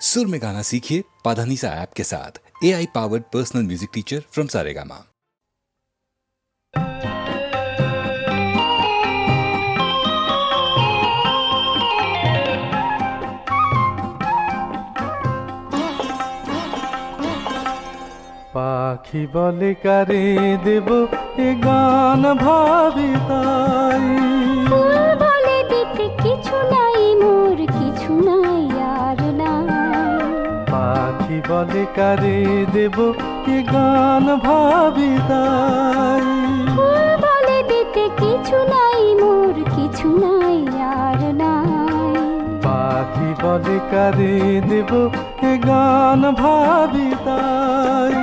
सुर में गाना सीखिए पाधानीसा ऐप के साथ A I powered personal music teacher from Saregama পাখি বলে কারে দেব এ গান ভাবি তাই ফুল বলে দিতে কিছু নাই মোর কিছু নাই আর নাই পাখি বলে কারে দেব কি গান ভাবি তাই বলে দিতে কিছু নাই মোর কিছু নাই আর নাই। পাখি বলে কারে দেব এ গান ভাবি তাই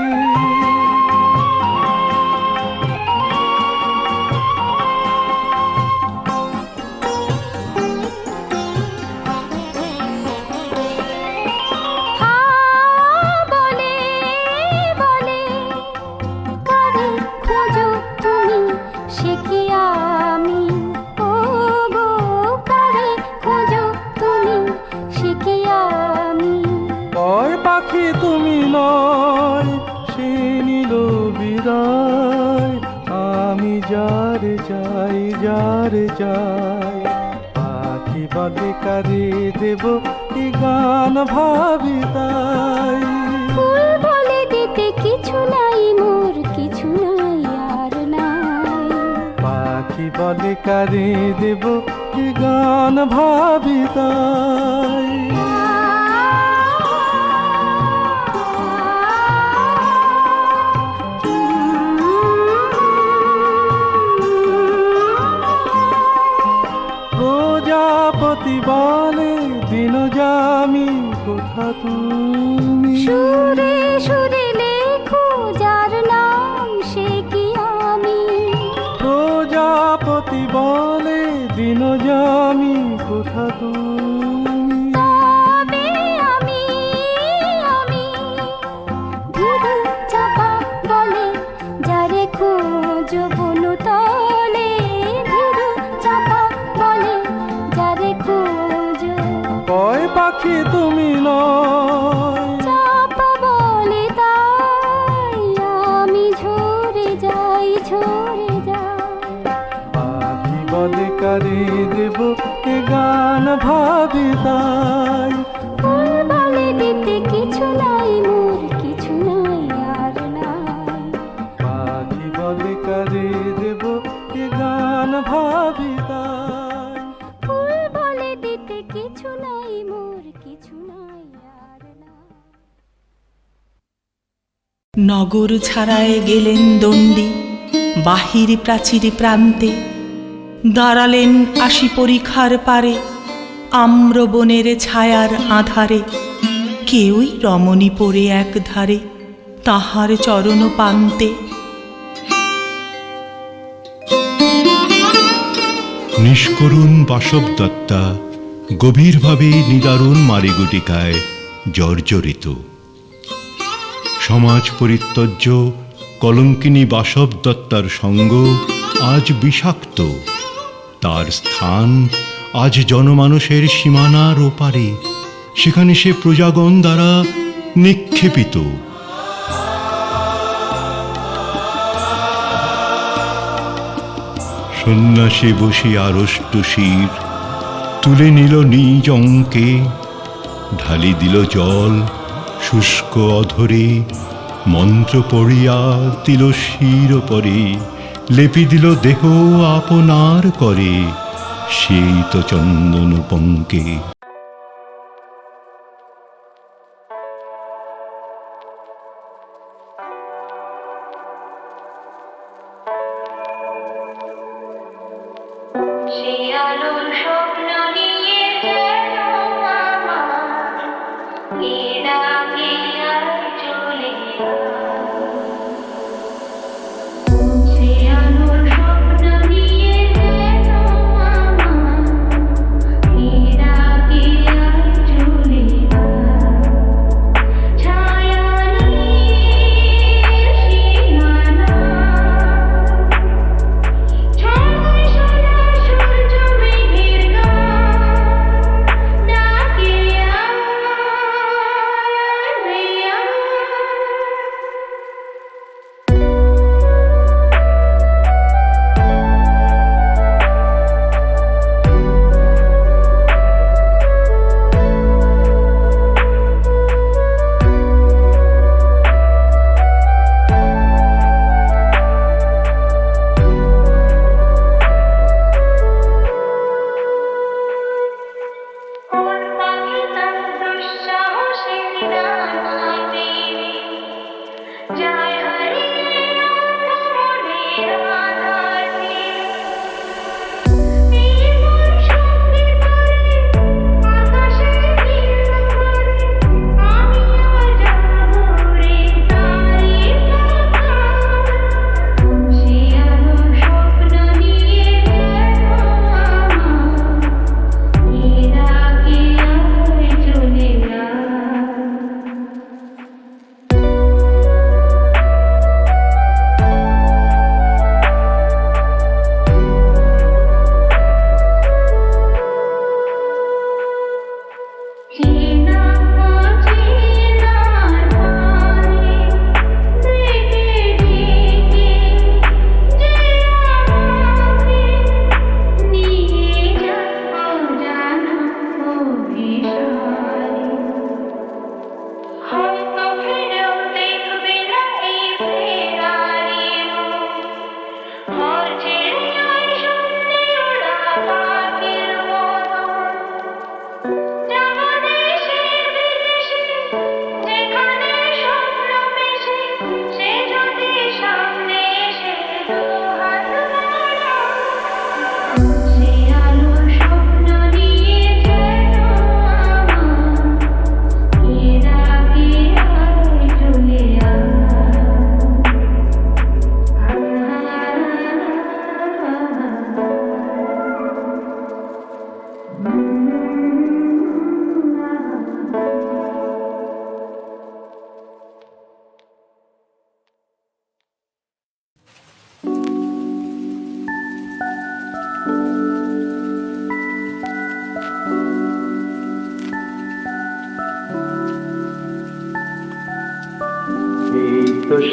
বলে কারে দেব গান ভাবি তাই প্রজাপতি বলে দিন যামি কোথা তুমি? প্রজাপতি বলে দিন যামি কোথা তুমি? তবে আমি আমি চাপা বলে যারে খোঁজো বনু তলে ধীরু চাপা বলে যারে খোঁজো কয় পাখি তুমি নয়? চাপা বলে তাই আমি ঝরে যাই ঝরে গান ভাবি তাই। ফুল বলে দিতে কিছু নাই মোর কিছু নাই আর নাই। পাখি বলে কারে দেব এ গান ভাবি তাই। ফুল বলে দিতে কিছু নাই মোর কিছু নাই আর নাই। নগর ছাড়ায় গেলেন দণ্ডী বাহির প্রাচীর প্রান্তে দাঁড়ালেন আশি পরিখার পারে, আম্রবনের ছায়ার আধারে। কেউই রমণী পড়ে এক ধারে, তাহার চরণ পান্তে। নিষ্করুণ বাসব দত্তা গভীরভাবে নিদারুণ মারিগুটিকায় জর্জরিত। সমাজ পরিত্যজ্য কলঙ্কিনী বাসব দত্তার সঙ্গ আজ বিষাক্ত। তার স্থান, আজ জনমানুষের সীমানার ওপারে, সেখানে সে প্রজাগণ দ্বারা নিক্ষেপিত। সন্ন্যাসী বসি আড়ষ্ট শির, তুলে নিল নিজ অঙ্কে, ঢালি দিল জল, শুষ্ক অধরে, মন্ত্র পড়িয়া দিল শির পরে। লেপি দিল দেহ আপনার করে সেই তো চন্দন পঙ্কে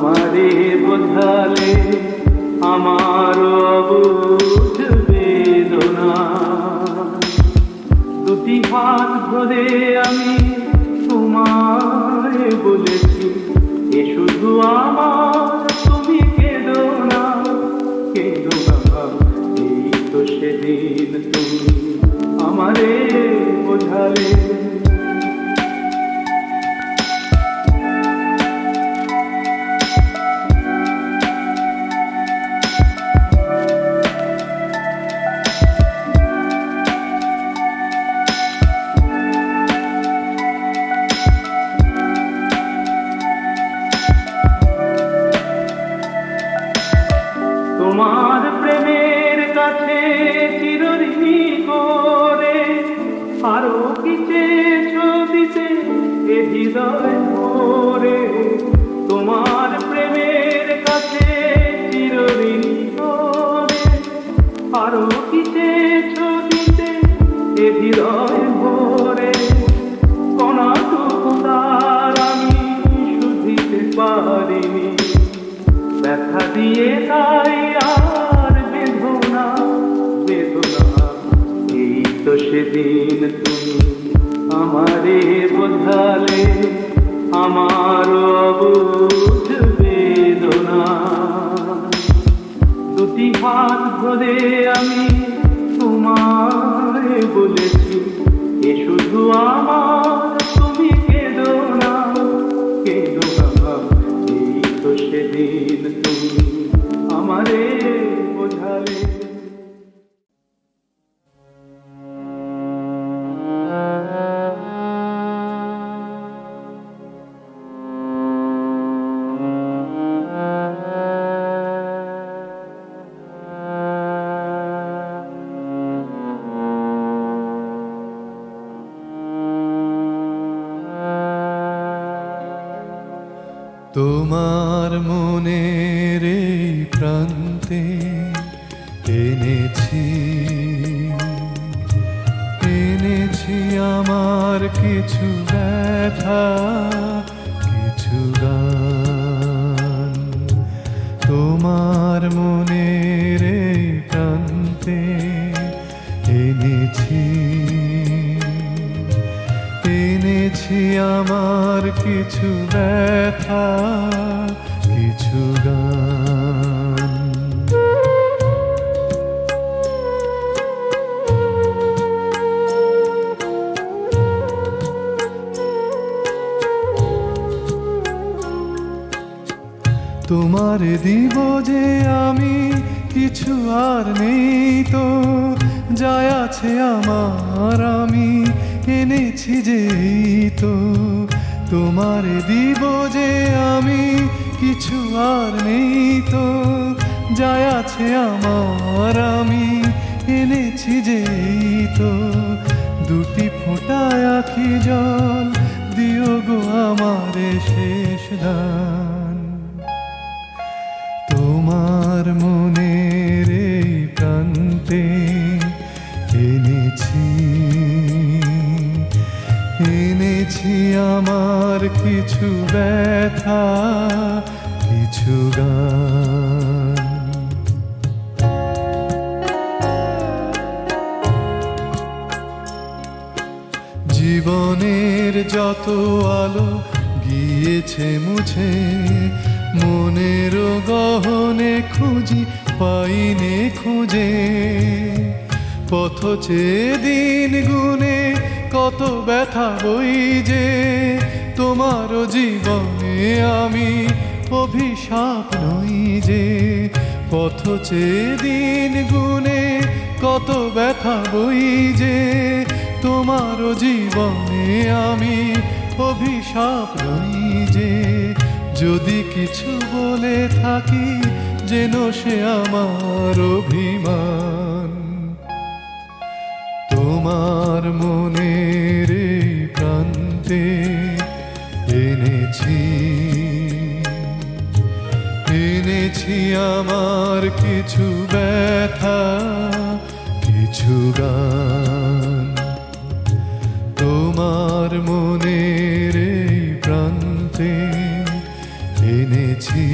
আমারে বোঝালে আমার বুঝবে না দুটি হাত ধরে আমি তোমায় বলেছি এ শুধু আমার তোমার প্রেমের কাছে চিরঋণী করে আরও কি চেয়েছো দিতে এ হৃদয় ভরে? সেদিন তুমি আমারে বোঝালে, আমার অবুঝ বেদনা। দুটি হাত ধরে আমি তোমারে বলেছি, এ শুধু আমার তোমার মনের এই প্রান্তে এনেছি। এনেছি আমার কিছু ব্যথা, কিছু গান। তোমার মনের এই প্রান্তে এনেছি। এনেছি আমার কিছু ব্যথা তোমার দিব যে আমি কিছু আর নেই তো। যায় আছে আমার, আমি এনেছি যে তো। তোমার দিব যে আমি কিছু আর নেই তো। যায় আছে আমার, আমি এনেছি যে তো। দুটি ফোঁটায় আখি জল দিও গো আমারে শেষ দান মনের এই প্রান্তে এনেছি। এনেছি আমার কিছু ব্যথা, কিছু গান। জীবনের যত আলো গিয়েছে মুছে মনের গহনে খুঁজি, পাইনে খুঁজে। পথ দিন গুনে কত ব্যথা বই যে তোমার জীবনে আমি অভিশাপ নই যে। পথ দিন গুনে কত ব্যথা বই যে তোমার জীবনে আমি অভিশাপ নই যে। যদি কিছু বলে থাকি, যেন সে আমার অভিমান। তোমার মনের প্রান্তে এনেছি এনেছি আমার কিছু ব্যথা, কিছু গান। তোমার মনের প্রান্তে এনেছি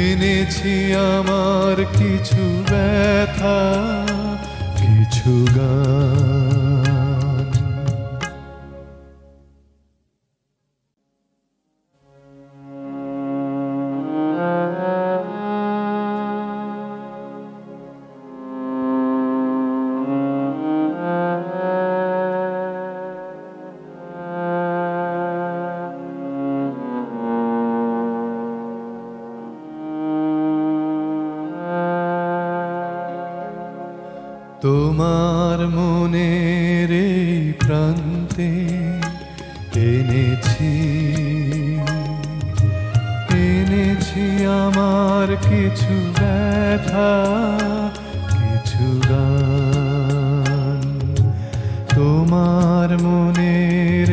এনেছি আমার কিছু ব্যথা কিছু গান। তোমার মনের প্রান্তে এনেছি এনেছি আমার কিছু ব্যথা কিছু গান তোমার মনের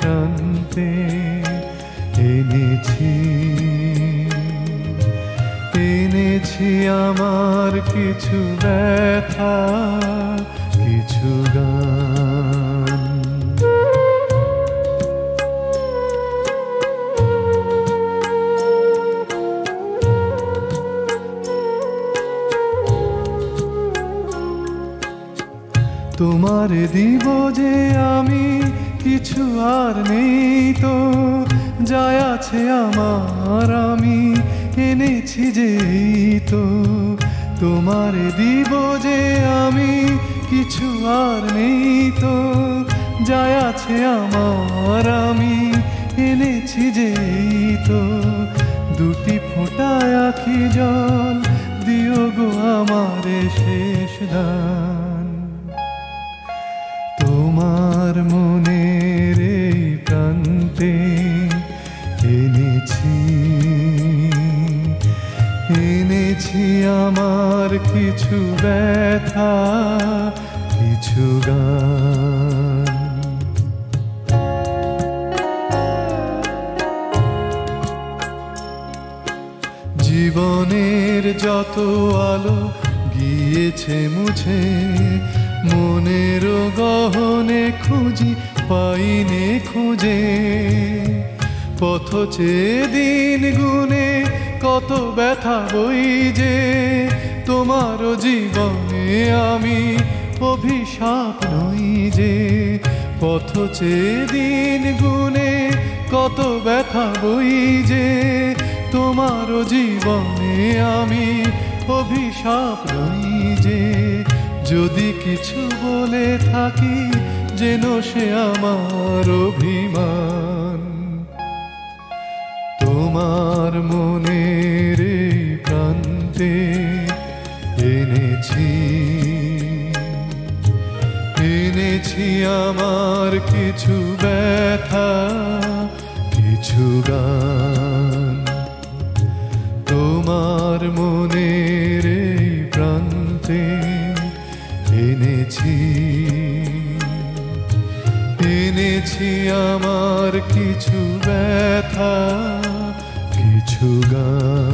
প্রান্তে এনেছি। এনেছি আমার কিছু ব্যথা, কিছু গান। তোমার দিব যে আমি কিছু আর নেই তো, যায় আছে আমার আমি এনেছি যে তো তোমার দিব যে আমি কিছু আর নেই তো। যা আছে আমার, আমি এনেছি যে তো দুটি ফোঁটা আখি জল, দিও গো আমার শেষ দান এনেছি আমার কিছু ব্যথা, কিছু গান। জীবনের যত আলো গিয়েছে মুছে, মনের গহনে খুঁজি পাইনে খুঁজে। পথ চেয়ে দিন কত ব্যথা বই যে তোমার জীবনে আমি অভিশাপ নই যে। পথ দিন গুনে কত ব্যথা বই যে তোমার জীবনে আমি অভিশাপ নই যে। যদি কিছু বলে থাকি যেন সে আমার অভিমান। তোমার মনের প্রান্তে এনেছি। এনেছি আমার কিছু ব্যথা, কিছু গান। তোমার মনের প্রান্তে এনেছি। এনেছি আমার কিছু ব্যথা গান